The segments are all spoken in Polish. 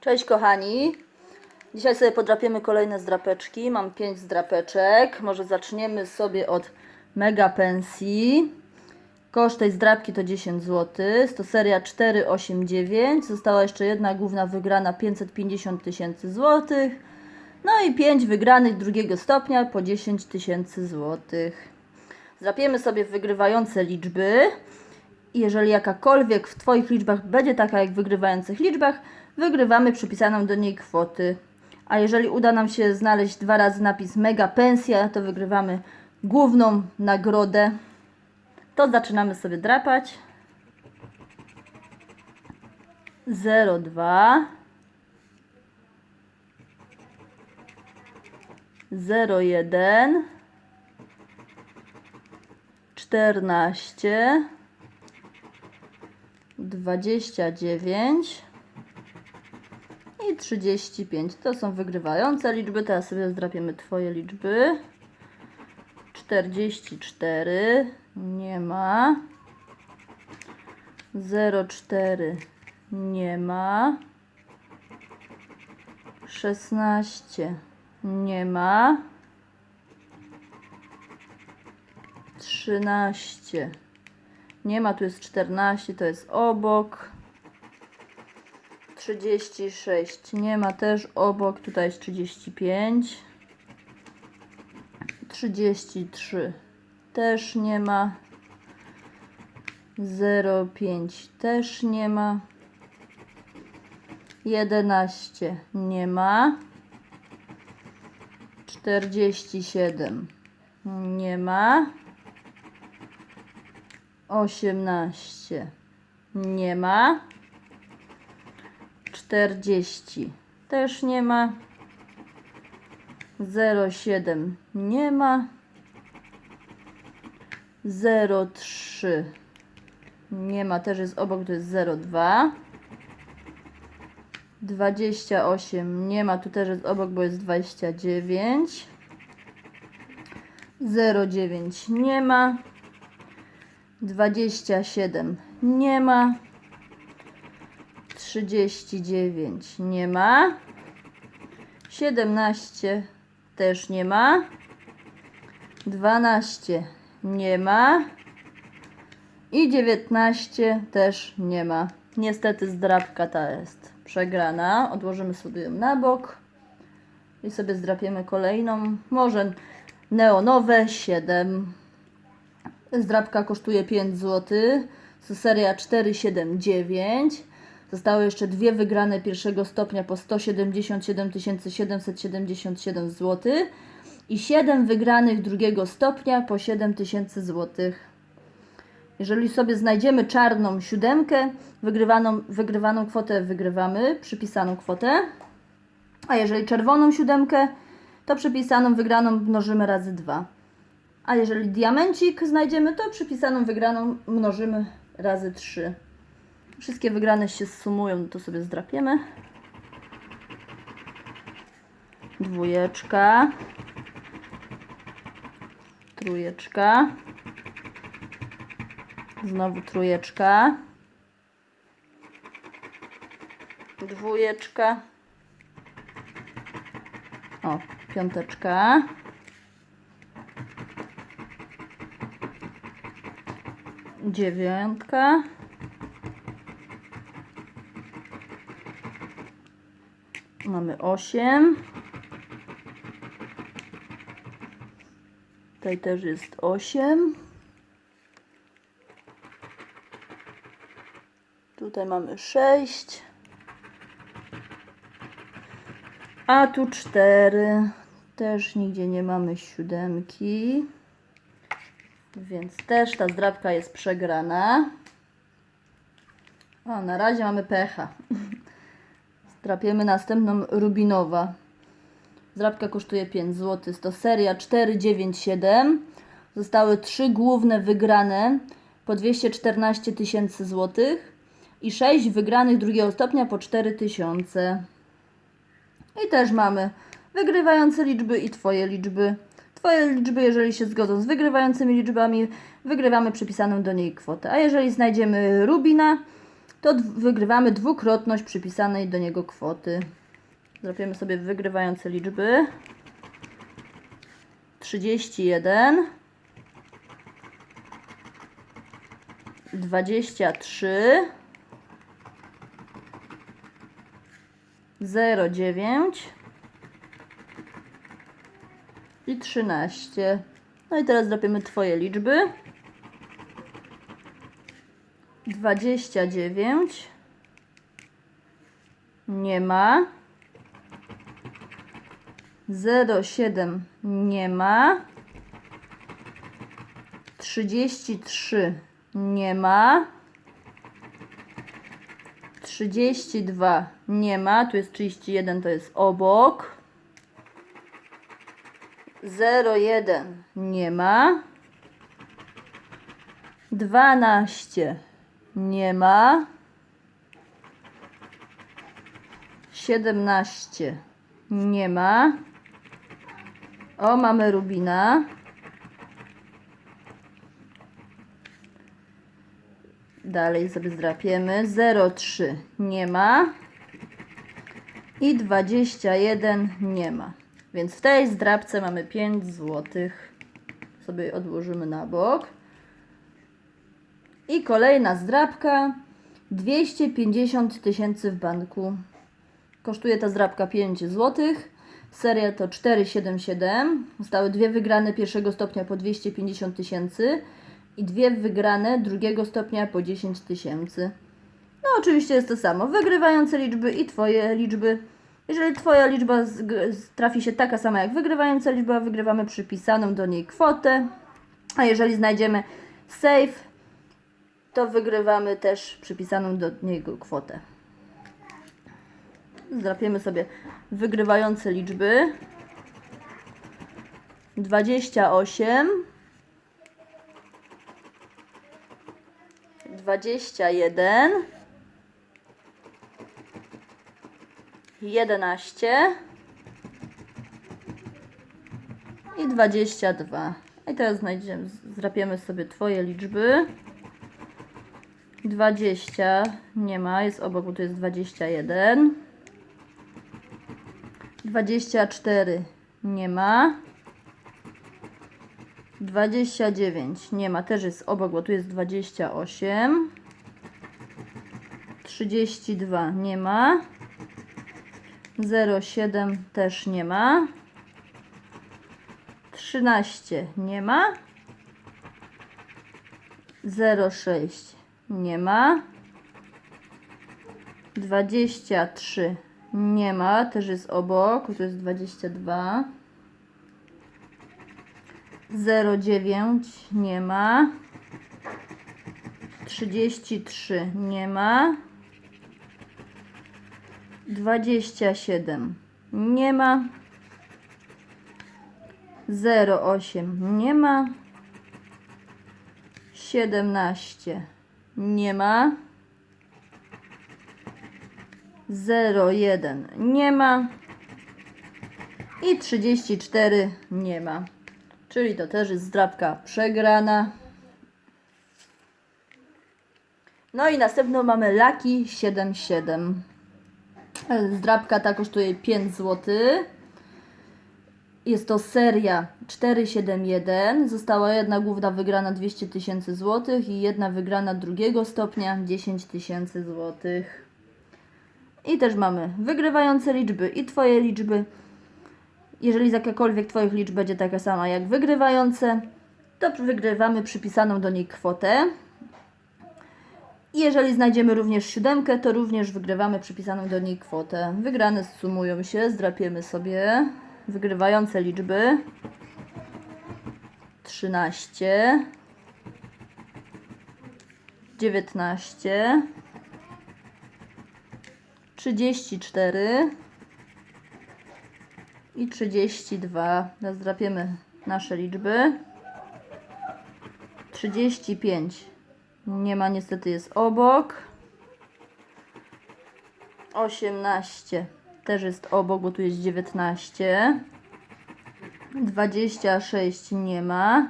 Cześć kochani. Dzisiaj sobie podrapiemy kolejne zdrapeczki. Mam 5 zdrapeczek. Może zaczniemy sobie od mega pensji. Koszt tej zdrapki to 10 zł. To seria 489. Została jeszcze jedna główna wygrana 550 tysięcy złotych. No i 5 wygranych drugiego stopnia po 10 tysięcy złotych. Zdrapiemy sobie wygrywające liczby. Jeżeli jakakolwiek w Twoich liczbach będzie taka jak w wygrywających liczbach, wygrywamy przypisaną do niej kwoty. A jeżeli uda nam się znaleźć dwa razy napis mega pensja, to wygrywamy główną nagrodę. To zaczynamy sobie drapać. 02 01 14 29 i 35. To są wygrywające liczby. Teraz sobie zdrapiemy Twoje liczby. 44 nie ma. 04 nie ma. 16 nie ma. 13 nie ma, tu jest 14, to jest obok. 36 nie ma, też obok, tutaj jest 35. 33 też nie ma. 05 też nie ma. 11 nie ma. 47 nie ma. 18 nie ma. 40 też nie ma. 07 nie ma. 03 nie ma, też jest obok, to jest 02. 28 nie ma, tu też jest obok, bo jest 29. 09 nie ma. 27 nie ma. 39 nie ma. 17 też nie ma. 12 nie ma. I 19 też nie ma. Niestety zdrabka ta jest przegrana. Odłożymy sobie ją na bok. I sobie zdrapiemy kolejną. Może neonowe 7. Zdrabka kosztuje 5 zł. Seria 479. Zostały jeszcze dwie wygrane pierwszego stopnia po 177 777 zł. I 7 wygranych drugiego stopnia po 7000 zł. Jeżeli sobie znajdziemy czarną siódemkę, wygrywaną, wygrywaną kwotę wygrywamy, przypisaną kwotę. A jeżeli czerwoną siódemkę, to przypisaną wygraną mnożymy razy 2. A jeżeli diamencik znajdziemy, to przypisaną wygraną mnożymy razy 3. Wszystkie wygrane się sumują, to sobie zdrapiemy. Dwójeczka. Trójeczka. Znowu trójeczka. Dwójeczka. O, piąteczka. Dziewiątka. Mamy osiem. Tutaj też jest osiem. Tutaj mamy sześć. A tu cztery. Też nigdzie nie mamy siódemki. Więc też ta zdrabka jest przegrana. O, na razie mamy pecha. Zdrapiemy następną rubinowa. Zdrabka kosztuje 5 zł. To seria 497. Zostały trzy główne wygrane po 214 tysięcy złotych i 6 wygranych drugiego stopnia po 4000. I też mamy wygrywające liczby i Twoje liczby. Twoje liczby, jeżeli się zgodzą z wygrywającymi liczbami, wygrywamy przypisaną do niej kwotę. A jeżeli znajdziemy Rubina, to wygrywamy dwukrotność przypisanej do niego kwoty. Zrobimy sobie wygrywające liczby. 31 23 09 i 13. No i teraz zrobimy Twoje liczby. 29 nie ma. 07 nie ma. 33 nie ma. 32 nie ma. Tu jest 31, to jest obok. 01 nie ma. 12 nie ma. 17 nie ma. O, mamy Rubina. Dalej sobie zdrapiemy. 03 nie ma. I 21 nie ma. Więc w tej zdrabce mamy 5 złotych. Sobie odłożymy na bok. I kolejna zdrabka. 250 tysięcy w banku. Kosztuje ta zdrabka 5 zł. Seria to 477. Zostały dwie wygrane pierwszego stopnia po 250 tysięcy i dwie wygrane drugiego stopnia po 10 tysięcy. No oczywiście jest to samo. Wygrywające liczby i Twoje liczby. Jeżeli Twoja liczba trafi się taka sama jak wygrywająca liczba, wygrywamy przypisaną do niej kwotę. A jeżeli znajdziemy safe, to wygrywamy też przypisaną do niego kwotę. Zdrapiemy sobie wygrywające liczby. 28 21 11 i 22. I teraz znajdziemy, zdrapiemy sobie Twoje liczby. 20 nie ma, jest obok, bo tu jest 21. 24 nie ma. 29 nie ma, też jest obok, bo tu jest 28. 32 nie ma. 07 też nie ma. 13 nie ma. 06 nie ma. 23 nie ma, też jest obok, tu jest 22. 09 nie ma. 33 nie ma. 27 nie ma. 08 nie ma. 17 nie ma. 01 nie ma. I 34 nie ma. Czyli to też jest zdrabka przegrana. No i następną mamy Lucky 77. Zdrabka ta kosztuje 5 zł. Jest to seria 471. Została jedna główna wygrana 200 tysięcy złotych i jedna wygrana drugiego stopnia 10 tysięcy złotych. I też mamy wygrywające liczby i Twoje liczby. Jeżeli jakakolwiek Twoich liczb będzie taka sama jak wygrywające, to wygrywamy przypisaną do niej kwotę. Jeżeli znajdziemy również siódemkę, to również wygrywamy przypisaną do niej kwotę. Wygrane sumują się, zdrapiemy sobie wygrywające liczby. 13 19 34 i 32. Teraz drapiemy nasze liczby. 35. Nie ma, niestety jest obok. 18. Też jest obok, bo tu jest 19. 26 nie ma.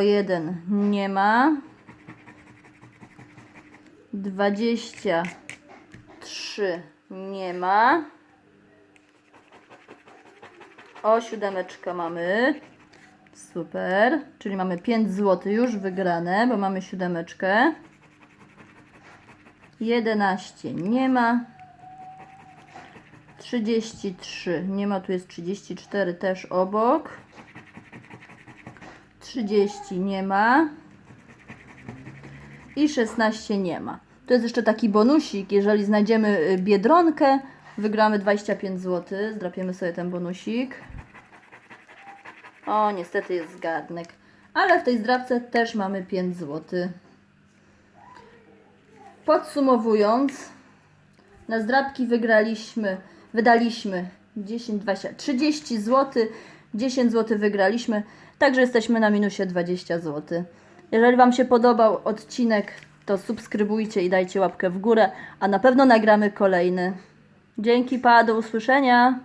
01 nie ma. 23 nie ma. O, siódemeczkę mamy. Super. Czyli mamy 5 zł już wygrane, bo mamy siódemeczkę. 11 nie ma. 33 nie ma, tu jest 34 też obok. 30 nie ma. I 16 nie ma. To jest jeszcze taki bonusik. Jeżeli znajdziemy y, biedronkę, wygramy 25 zł. Zdrapiemy sobie ten bonusik. O, niestety jest garnek. Ale w tej zdrabce też mamy 5 zł. Podsumowując, na zdrabki wygraliśmy, wydaliśmy 10, 20, 30 zł, 10 zł wygraliśmy, także jesteśmy na minusie 20 zł. Jeżeli Wam się podobał odcinek, to subskrybujcie i dajcie łapkę w górę, a na pewno nagramy kolejny. Dzięki, pa, do usłyszenia.